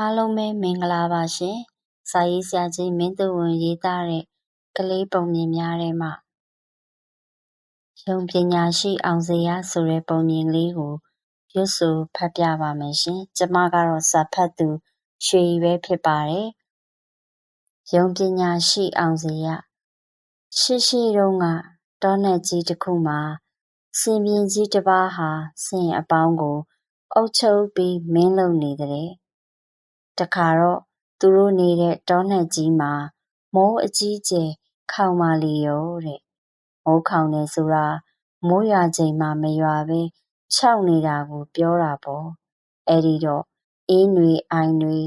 အားလုံးပဲမင်္ဂလာပါရှင်။စာရေးဆရာကြီးမင်းသူဝင်ရေးသားတဲ့ကလေးပုံမြင်များထဲမှာယုံပညာရှိအောင်စေရဆိုတဲ့ပုံမြင်လေးကိုရွတ်ဆိုဖတ်ပြပါမယ်ရှင်။ကျမကတော့စာဖတ်သူရွှေပဲဖြစ်ပါတယ်။ယုံပညာရှိအောင်စေရရှိရှိတုန်းကတောနက်ကြီးတစ်ခုမှာစင်ပြင်းကြီးတစ်ပါးဟာဆင်အပေါင်းကိုအုပ်ချုပ်ပြီးမင်းလုံနေတဲ့ တခါတော့ သူတို့နေတဲ့ တောနက်ကြီးမှာ မိုးအကြီးအကျယ် ခေါင်မာလေရောတဲ့။မိုးခေါင်တယ်ဆိုတာ မိုးရွာချိန်မှာ မရွာဘဲ ခြောက်နေတာကို ပြောတာပေါ့။အဲဒီတော့ အင်းတွေအိုင်တွေ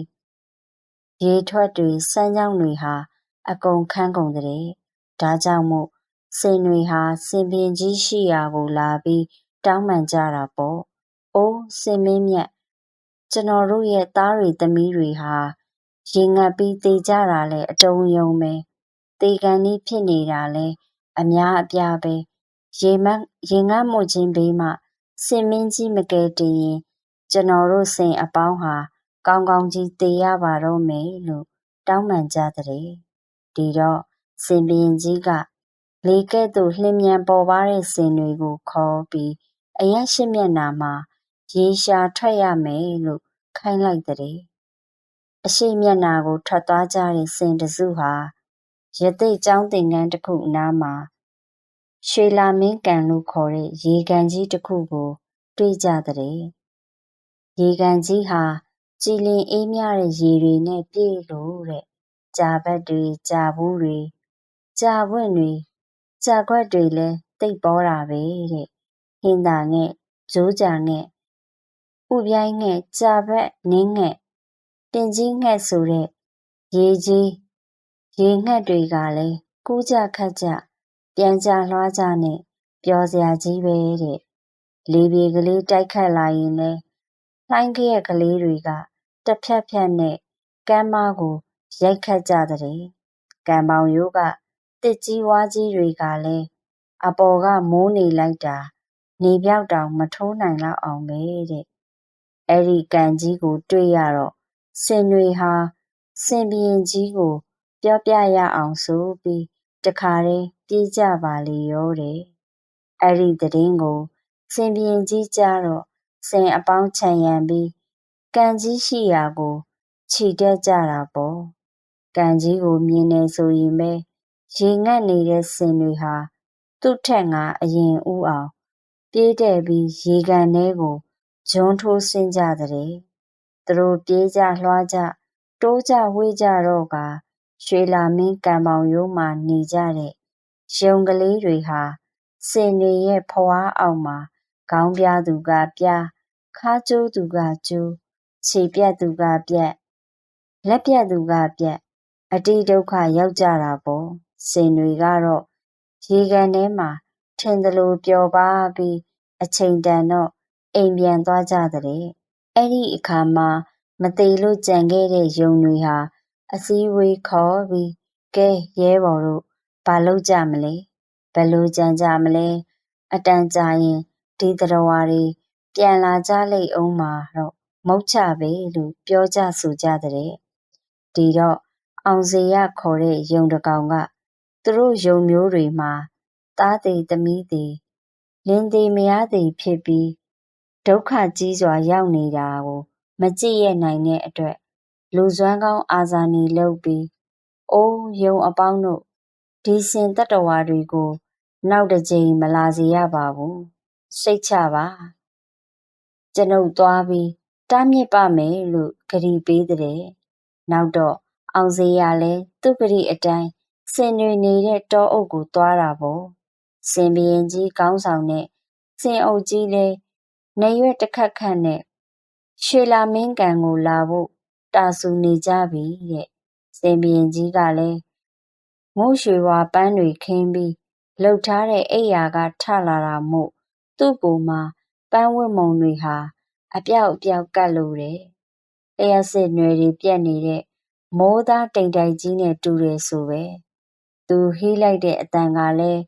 ရေထွက်တွေ စမ်းချောင်းတွေဟာ အကုန်ခန်းကုန်တဲ့။ဒါကြောင့်မို့စင်တွေဟာစင်ပြင်ကြီးရှိရာကိုလာပြီး တောင်းပန်ကြတာပေါ့။အိုးစင်မင်းမြတ် ကျွန်တော်တို့ရဲ့သားတွေသမီးတွေဟာရေငတ်ပြီးသေကြတာလည်းအတုံးရုံပဲသေကန်ဤဖြစ်နေတာလည်းအများအပြားပဲရေမရေငတ်မှုချင်းဘေးမှစင်မင်းကြီးမကယ်တင်ရင်ကျွန်တော်တို့စင်အပေါင်းဟာကောင်းကောင်းကြီးသေရပါတော့မယ်လို့တောင်းပန်ကြတဲ့ဒီတော့စင်ဘရင်ကြီးကလေကဲ့သို့လျင်မြန်ပေါ်ပါတဲ့စင်တွေကိုခေါ်ပြီးအရရှိမျက်နာမှာရေရှာထွက်ရမယ်လို့ ခိုင်းလိုက်တဲ့အရှိမျက်နာကိုထွက်သွားကြတဲ့စင်တစုဟာရသိတ်ကျောင်းသင်ခန်းတစ်ခုအနားမှာရွှေလာမင်းကန်လို့ခေါ်တဲ့ရေကန်ကြီးတစ်ခုကို တွေ့ကြတဲ့ရေကန်ကြီးဟာကြည်လင်အေးမြတဲ့ရေတွေနဲ့ပြည့်လို့တဲ့ကြာဘက်တွေကြာဘူးတွေကြာပွင့်တွေကြာခွက်တွေလည်းတိတ်ပေါ်တာပဲတဲ့ဟင်းသာငဲ့ဂျိုးကြာငဲ့ ဥပြိုင်းငှက်ကြာဘက်နင်းငှက်တင်ကြီးငှက်ဆိုတဲ့ရေကြီးရေငှက်တွေကလည်းကူးကြခတ်ကြပြန်ကြလွှားကြနဲ့ပျော်စရာကြီးပဲတဲ့လေပြေကလေးတိုက်ခတ်လာရင်လဲလှိုင်းခရက်ကလေးတွေကတစ်ဖြတ်ဖြတ်နဲ့ကမ်းမကိုရိုက်ခတ်ကြတဲ့ကံပေါင်ရိုးကတစ်ကြီးဝါးကြီးတွေကလည်းအပေါ်ကမိုးနေလိုက်တာ နေပြောက်တောင်မထိုးနိုင်လောက်အောင်ပဲတဲ့ အဲ့ဒီကန်ကြီးကို တွေ့ရတော့စင်တွေဟာစင်ဘီရင်ကြီးကို ပြောပြရအောင်ဆိုပြီးတခါတည်းပြေးကြပါလေရောတဲ့အဲ့ဒီသတင်းကိုစင်ဘီရင်ကြီးကြားတော့စင်အပေါင်းခြံရံပြီးကန်ကြီးရှိရာကိုခြိတက်ကြတာပေါ့ကန်ကြီးကိုမြင်နေဆိုရင်ပဲရေငတ်နေတဲ့စင်တွေဟာသူ့ထက်ငါအရင်ဥအောင် ပြေးတဲ့ပြီးရေကန်ထဲကို ဂျွန်းထိုးဆင်းကြတဲ့သူတို့ပြေးကြလွှားကြတိုးကြဝေးကြတော့ကရွှေလာမင်းကံပေါင်ရိုးမှာနေကြတဲ့ရုံကလေးတွေဟာစင်တွေရဲ့ဖွားအောင်မှာခေါင်းပြားသူကပြားခါကျိုးသူကကျိုးခြေပြတ်သူကပြတ်လက်ပြတ်သူကပြတ်အတိဒုက္ခရောက်ကြတာပေါ့စင်တွေကတော့ရေကန်ထဲမှာထင်သလိုပျော်ပါပြီးအချိန်တန်တော့ အိမ်ပြန်သွားကြတဲ့အဲ့ဒီအခါမှာ မသေးလို့ကြံခဲ့တဲ့ယုံတွေဟာ အစည်းအဝေးခေါ်ပြီးကဲရဲဘော်တို့ဘာလုပ်ကြမလဲဘယ်လိုကြံကြမလဲအတန်ကြာရင်ဒီတရဝါတွေပြန်လာကြလိမ့်အောင်မှာတော့မုတ်ချပဲလို့ပြောကြဆိုကြတဲ့ဒီတော့အောင်စေရခေါ်တဲ့ယုံတကောင်ကသူတို့ယုံမျိုးတွေမှာသားသေးသမီးသေးလင်းသေးမယားသေးဖြစ်ပြီး ဒုက္ခကြီးစွာရောက်နေတာကိုမကြည့်ရနိုင်တဲ့အတွက်လူစွမ်းကောင်းအာဇာနည်လုပ်ပြီးအိုးယုံအပေါင်းတို့ဒီစင်တတ္တဝါတွေကို နောက်တစ်ကြိမ်မလာစေရပါဘူးစိတ်ချပါကျွန်ုပ်သွားပြီးတားမြစ်ပါမယ်လို့ဂရီပေးတဲ့နောက်တော့အောင်စေရလဲသူ့ဂရီအတိုင်းစင်တွေနေတဲ့တောအုပ်ကိုသွားတာပေါ့စင်ဘရင်ကြီးကောင်းဆောင်တဲ့စင်အုပ်ကြီးလဲ နေရွက်တစ်ခတ်ခတ်နဲ့ရွှေလာမင်းကန်ကိုလာဖို့တာဆူနေကြပြီတဲ့စင်ဘရင်ကြီးကလည်းငို့ရွှေဝါပန်းတွေခင်းပြီးလှုပ်ထားတဲ့အိယာကထလာတာမို့သူ့ကိုယ်မှာပန်းဝတ်မုံတွေဟာအပြောက်အပြောက်ကတ်လို့တယ်။လျှက်စစ်နွယ်တွေပြက်နေတဲ့မိုးသားတိမ်တိုက်ကြီးနဲ့တူတယ်ဆိုပဲ။သူဟီးလိုက်တဲ့အတန်ကလည်း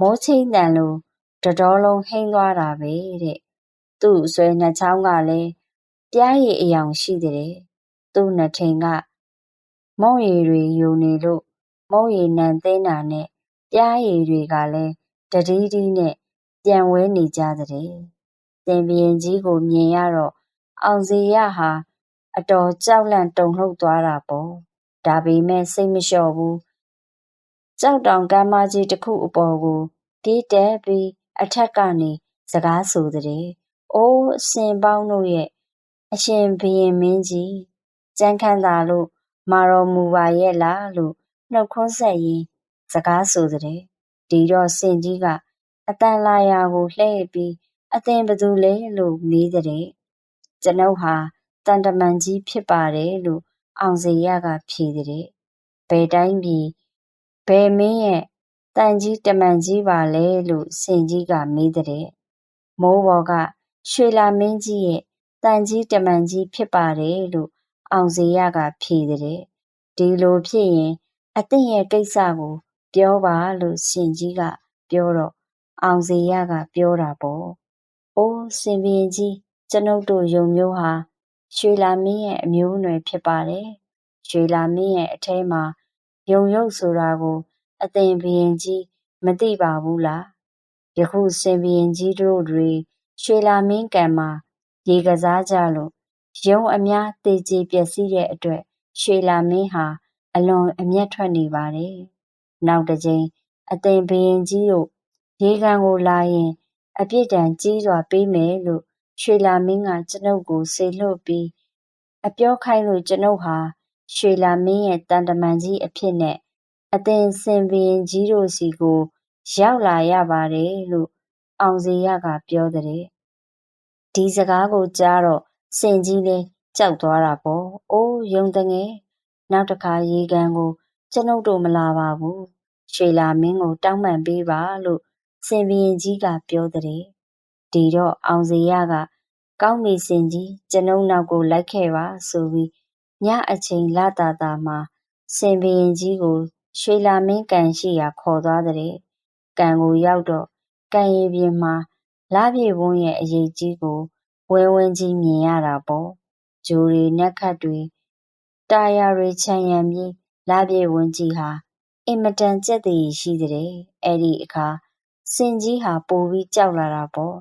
မိုးချင်းတန်လို့တတော်လုံးဟိမ့်သွားတာပဲတဲ့။ သူ့ဆွဲနှစ်ချောင်းကလည်းပြားရည်အယောင်ရှိတဲ့သူ့နှထိန်ကမုံရည်တွေယိုနေလို့မုံရည်နံသင်းတာနဲ့ပြားရည်တွေကလည်းတဒီးဒီးနဲ့ပြန်ဝဲနေကြတဲ့။စင်ဘရင်ကြီးကိုမြင်ရတော့အောင်ဇေယျဟာအတော်ကြောက်လန့်တုန်လှုပ်သွားတာပေါ့။ဒါပေမဲ့စိတ်မလျှော့ဘူး။ကြောက်တောင်ကမ်းမကြီးတစ်ခုအပေါ်ကိုပြေးတက်ပြီးအထက်ကနေစကားဆိုတဲ့။ အိုးအရှင်ပေါင်းတို့ရဲ့အရှင်ဘုရင်မင်းကြီးကျမ်းခမ်းသာလို့မာတော်မူပါရဲ့လားလို့နှုတ်ခွန်းဆက်ရင်းစကားဆိုတဲ့။ဒီတော့စင်ကြီးကအတန်လာရာကိုလှည့်ပြီးအသင်ဘသူလဲလို့မေးတဲ့။ကျွန်ုပ်ဟာတန်တမန်ကြီးဖြစ်ပါတယ်လို့အောင်စေရကဖြေတဲ့။ဘယ်တိုင်းပြည်ဘယ်မင်းရဲ့တန်ကြီးတမန်ကြီးပါလဲလို့စင်ကြီးကမေးတဲ့။မိုးပေါ်က ရွှေလာမင်းကြီးရဲ့တန်ကြီးတမန်ကြီးဖြစ်ပါတယ်လို့အောင်စေရကဖြေတဲ့။ဒီလိုဖြစ်ရင်အသင့်ရဲ့ကိစ္စကို ပြောပါလို့ရှင်ကြီးကပြောတော့အောင်စေရကပြောတာပေါ့။အိုးစင်ဘရင်ကြီးကျွန်ုပ်တို့ယုံမျိုးဟာရွှေလာမင်းရဲ့အမျိုးအနွယ်ဖြစ်ပါတယ်။ရွှေလာမင်းရဲ့အထဲမှာယုံရုပ်ဆိုတာကို အသင်ဘရင်ကြီးမသိပါဘူးလား။ယခုစင်ဘရင်ကြီးတို့တွေ ရွှေလာမင်းကံမှာ ရေကစားကြလို့ ရုံအများသေကြေပျက်စီးတဲ့အတွက် ရွှေလာမင်းဟာ အလွန်အမျက်ထွက်နေပါတယ်။နောက်တစ်ကြိမ် အသင်ဘရင်ကြီးတို့ ရေကန်ကိုလာရင် အပြစ်ဒဏ်ကြီးစွာပေးမယ်လို့ ရွှေလာမင်းက ကျွန်ုပ်ကို စေလွှတ်ပြီး အပြောခိုင်းလို့ ကျွန်ုပ်ဟာ ရွှေလာမင်းရဲ့တန်တမန်ကြီးအဖြစ်နဲ့ အသင်စင်ဘရင်ကြီးတို့စီကို ရောက်လာရပါတယ်လို့ အောင်စေရကပြောတဲ့ဒီစကားကိုကြားတော့စင်ကြီးလည်းကြောက်သွားတာပေါ့။အိုးယုံတငယ်နောက်တစ်ခါရေကန်ကို ကျွန်ုပ်တို့မလာပါဘူး။ရွှေလာမင်းကိုတောင်းပန်ပေးပါလို့စင်ဘရင်ကြီးကပြောတဲ့ဒီတော့အောင်စေရကကောင်းပြီစင်ကြီးကျွန်ုပ်နောက်ကိုလိုက်ခဲ့ပါဆိုပြီးညအချိန်လတာတာမှာစင်ဘရင်ကြီးကိုရွှေလာမင်းကန်ရှိရာခေါ်သွားတဲ့ကန်ကိုရောက်တော့ ကန်ရီပြင်မှာလပြေဝန်းရဲ့အရေးကြီးကိုဝဲဝင်းကြီးမြင်ရတာပေါ့ဂျိုရီနက်ခတ်တွေတာယာတွေခြံရံပြီးလပြေဝန်းကြီးဟာအင်မတန်ကြက်တည်ရှိတဲ့အဲ့ဒီအခါစင်ကြီးဟာပိုပြီးကြောက်လာတာပေါ့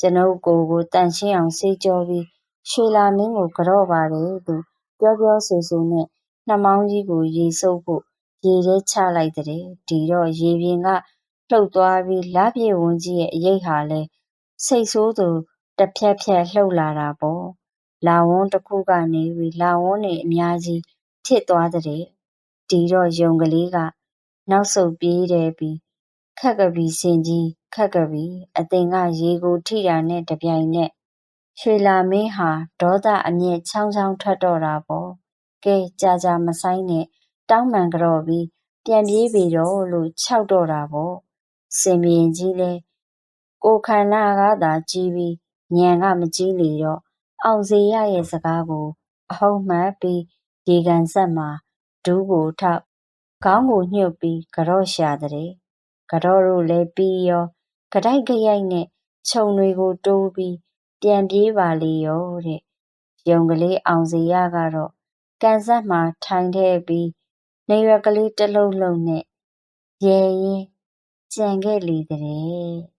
ကျွန်ုပ်ကိုယ်ကိုတန်ရှင်းအောင်ဆေးကြောပြီးရွှေလာမင်းကိုကြော့ပါတယ်သူပြောပြောဆိုဆိုနဲ့နှမောင်းကြီးကိုရေစုပ်ဖို့ရေထဲချလိုက်တဲ့ဒီတော့ရေပြင်က လှုပ်သွားပြီး လပြေဝန်းကြီးရဲ့အရေးဟာလဲစိတ်ဆိုးသူတစ်ဖြက်ဖြက်လှုပ်လာတာပေါ့ လာဝန်းတစ်ခုကနေပြီး လာဝန်းနေအများကြီးထစ်သွားတဲ့ ဒီတော့ ယုံကလေးက နောက်ဆုတ်ပြေးတယ်ပြီးခက်ကပီစင်ကြီးခက်ကပီအသင်ကရေကိုထိတာနဲ့တပြိုင်နက် ရွှေလာမင်းဟာ ဒေါသအမျက်ချောင်းချောင်းထွက်တော့တာပေါ့ ကဲ ကြာကြာမဆိုင်နဲ့ တောင်းပန်ကြော့ပြီး ပြန်ပြေးပြီတော့လို့ ခြောက်တော့တာပေါ့ စင်မြင်ကြီးလဲကိုခန္ဓာကသာကြီးပြီးညံကမကြီးလေတော့အောင်စေရရဲ့စကားကို အဟုတ်မှတ်ပြီးဒီကန်ဆက်မှာဒူးကိုထောက်ခေါင်းကိုညှုပ်ပြီးကြော့ရှာတဲ့ကြော့တို့လည်းပြီးရောကတိုက်ကြရိုက်နဲ့ခြုံတွေကိုတိုးပြီးပြန်ပြေးပါလေရောတဲ့ယုံကလေးအောင်စေရကတော့ကန်ဆက်မှာထိုင်ထဲပြီးနေရွက်ကလေးတစ်လုံးလုံးနဲ့ရဲရင် ကြံခဲ့လေတဲ့